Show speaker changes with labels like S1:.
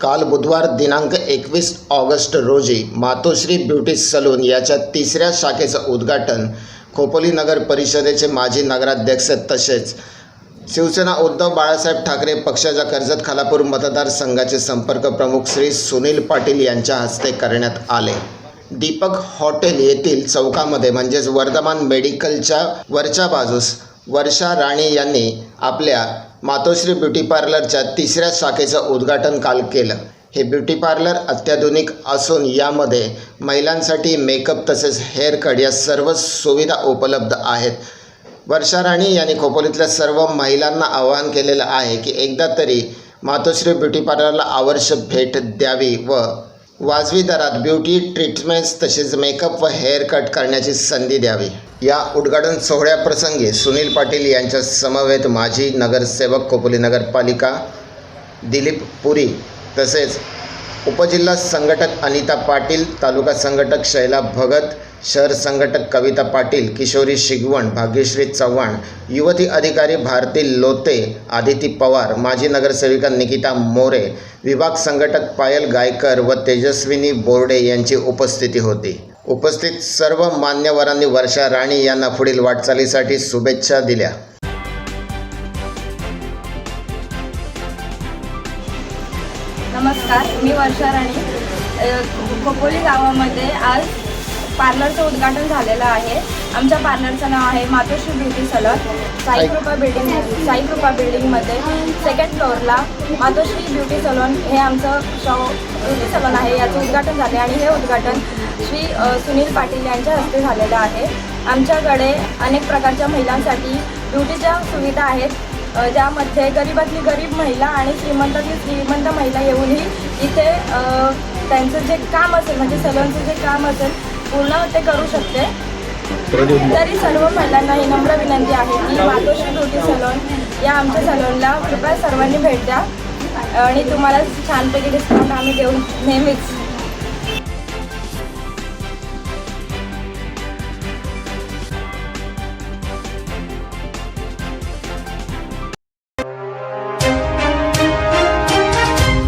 S1: काल बुधवार दिनांक एकवीस ऑगस्ट रोजी मातोश्री ब्युटी सलून याच्या तिसऱ्या शाखेचं उद्घाटन खोपोली नगर परिषदेचे माजी नगराध्यक्ष तसेच शिवसेना उद्धव बाळासाहेब ठाकरे पक्षाच्या कर्जत खालापूर मतदारसंघाचे संपर्क प्रमुख श्री सुनील पाटील यांच्या हस्ते करण्यात आले. दीपक हॉटेल येथील चौकामध्ये म्हणजेच वर्धमान मेडिकलच्या वरच्या बाजूस वर्षा राणे यांनी आपल्या मातोश्री ब्युटी पार्लरच्या तिसऱ्या शाखेचं उद्घाटन काल केलं. हे ब्युटी पार्लर अत्याधुनिक असून यामध्ये महिलांसाठी मेकअप तसेच हेअर कट या सर्व सुविधा उपलब्ध आहेत. वर्षा राणी यांनी खोपोलीतल्या सर्व महिलांना आवाहन केलेलं आहे की एकदा तरी मातोश्री ब्युटी पार्लरला अवश्य भेट द्यावी व वाजवी दरात ब्युटी ट्रीटमेंट्स तसेच मेकअप व हेअर कट करण्याची संधी द्यावी. या उद्घाटन सोहळ्याप्रसंगी सुनील पाटील यांच्या समवेत माजी नगरसेवक खोपोली नगरपालिका दिलीप पुरी तसेच उपजिल्हा संघटक अनिता पाटील तालुका संघटक शैला भगत शहर संघटक कविता पाटील किशोरी शिगवण भाग्यश्री चव्हाण युवती अधिकारी भारती लोते आदिती पवार माजी नगरसेविका निकिता मोरे विभाग संघटक पायल गायकर व तेजस्विनी बोर्डे यांची उपस्थिती होती. उपस्थित सर्व मान्यवरांनी वर्षा राणी यांना पुढील वाटचालीसाठी शुभेच्छा दिल्या.
S2: नमस्कार मी वर्षा राणी. खोपोली गावामध्ये आज पार्लरचं उद्घाटन झालेलं आहे. आमच्या पार्लरचं नाव आहे Matoshri beauty salon Saikripa building Saikripa बिल्डिंगमध्ये सेकंड फ्लोअरला मातोश्री ब्युटी सलॉन हे आमचं शॉ ब्युटी सलॉन आहे. याचं उद्घाटन झाले आणि हे उद्घाटन श्री सुनील पाटील यांच्या हस्ते झालेलं आहे. आमच्याकडे अनेक प्रकारच्या महिलांसाठी ब्युटीच्या सुविधा आहेत. ज्यामध्ये गरीबातली गरीब महिला आणि श्रीमंतातली श्रीमंत महिला येऊनही इथे त्यांचं जे काम असेल म्हणजे सलूनचं जे काम असेल पूर्ण ते करू शकते. तरी सर्व महिलांना ही नम्र विनंती आहे की मातोश्री ब्युटी सलून या आमच्या सलूनला कृपया सर्वांनी भेट द्या. आणि तुम्हाला छानपैकी डिस्काउंट आम्ही देऊ नेहमीच.